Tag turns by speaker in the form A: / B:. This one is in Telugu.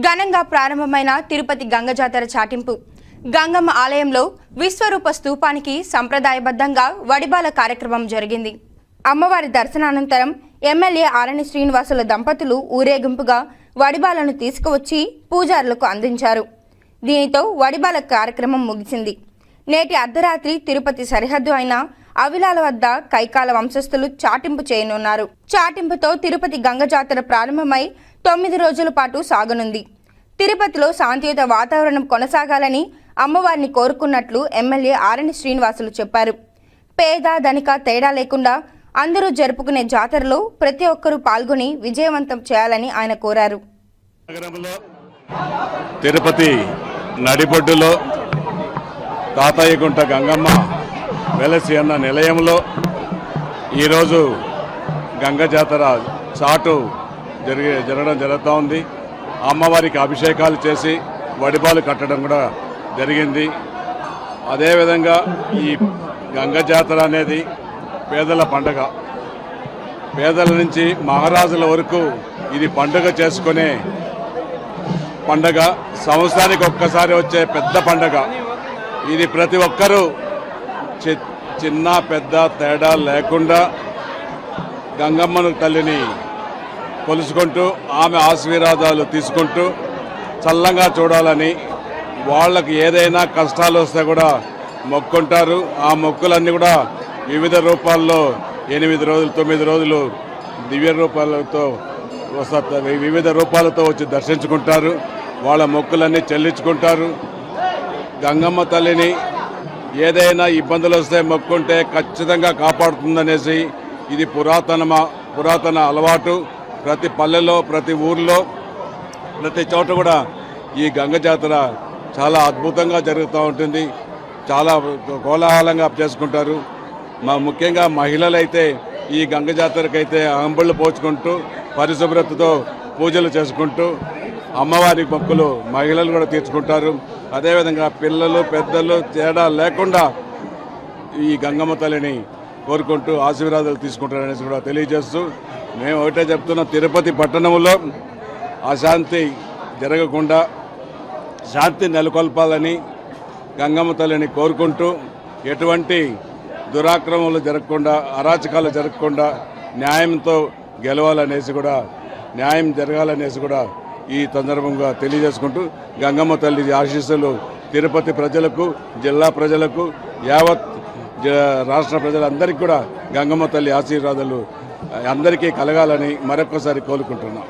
A: ఘనంగా ప్రారంభమైన తిరుపతి గంగ జాతర చాటింపు. గంగమ్మ ఆలయంలో విశ్వరూప స్తూపానికి సంప్రదాయబద్ధంగా వడిబాల కార్యక్రమం జరిగింది. అమ్మవారి దర్శనానంతరం ఎమ్మెల్యే ఆరణి శ్రీనివాసుల దంపతులు ఊరేగింపుగా వడిబాలను తీసుకువచ్చి పూజారులకు అందించారు. దీనితో వడిబాల కార్యక్రమం ముగిసింది. నేటి అర్ధరాత్రి తిరుపతి సరిహద్దు అయిన అవిలాల వద్ద కైకాల వంశస్థులు చాటింపు చేయనున్నారు. చాటింపుతో తిరుపతి గంగ జాతర ప్రారంభమై తొమ్మిది రోజుల పాటు సాగనుంది. తిరుపతిలో శాంతియుత వాతావరణం కొనసాగాలని అమ్మవారిని కోరుకున్నట్లు ఎమ్మెల్యే ఆరణి శ్రీనివాసులు చెప్పారు. పేద ధనిక తేడా లేకుండా అందరూ జరుపుకునే జాతరలో ప్రతి ఒక్కరూ పాల్గొని విజయవంతం చేయాలని ఆయన కోరారు.
B: నగరంలో తిరుపతి నడిబొడ్డులో తాతయ్యగుంట గంగమ్మ వెలసి అన్న నిలయంలో ఈరోజు గంగ జాతర చాటు జరిగే జరగడం జరుగుతూ ఉంది. అమ్మవారికి అభిషేకాలు చేసి వడిపాలు కట్టడం కూడా జరిగింది. అదేవిధంగా ఈ గంగ జాతర అనేది పేదల పండగ. పేదల నుంచి మహారాజుల వరకు ఇది పండుగ చేసుకునే పండగ. సంవత్సరానికి ఒక్కసారి వచ్చే పెద్ద పండగ. ఇది ప్రతి ఒక్కరూ చి- చిన్న పెద్ద తేడా లేకుండా గంగమ్మను తల్లిని కొలుసుకుంటూ ఆమె ఆశీర్వాదాలు తీసుకుంటూ చల్లంగా చూడాలని వాళ్ళకి ఏదైనా కష్టాలు వస్తే కూడా మొక్కుంటారు. ఆ మొక్కులన్నీ కూడా వివిధ రూపాల్లో ఎనిమిది రోజులు తొమ్మిది రోజులు దివ్య రూపాలతో వస్తారు వివిధ రూపాలతో వచ్చి దర్శించుకుంటారు. వాళ్ళ మొక్కులన్నీ చెల్లించుకుంటారు. గంగమ్మ తల్లిని ఏదైనా ఇబ్బందులు వస్తే మొక్కుంటే ఖచ్చితంగా కాపాడుతుందనేసి ఇది పురాతన పురాతన అలవాటు. ప్రతి పల్లెలో ప్రతి ఊర్లో ప్రతి చోట కూడా ఈ గంగ జాతర చాలా అద్భుతంగా జరుగుతూ ఉంటుంది. చాలా కోలాహలంగా చేసుకుంటారు. మా ముఖ్యంగా మహిళలైతే ఈ గంగ జాతరకైతే అంబళ్ళు పోచుకుంటూ పరిశుభ్రతతో పూజలు చేసుకుంటూ అమ్మవారి మొక్కులు మహిళలు కూడా తీర్చుకుంటారు. అదేవిధంగా పిల్లలు పెద్దలు తేడా లేకుండా ఈ గంగమ్మ తల్లిని కోరుకుంటూ ఆశీర్వాదాలు తీసుకుంటారనేసి కూడా తెలియజేస్తూ మేము ఒకటే చెప్తున్నాం తిరుపతి పట్టణంలో అశాంతి జరగకుండా శాంతి నెలకొల్పాలని గంగమ్మ తల్లిని కోరుకుంటూ ఎటువంటి దురాక్రమాలు జరగకుండా అరాచకాలు జరగకుండా న్యాయంతో గెలవాలనేసి కూడా న్యాయం జరగాలనేసి కూడా ఈ సందర్భంగా తెలియజేసుకుంటూ గంగమ్మ తల్లి ఆశీస్సులు తిరుపతి ప్రజలకు జిల్లా ప్రజలకు యావత్ జ- రాష్ట్ర ప్రజలందరికీ కూడా గంగమ్మ తల్లి ఆశీర్వాదాలు అందరికీ కలగాలని మరొకసారి కోరుకుంటున్నాం.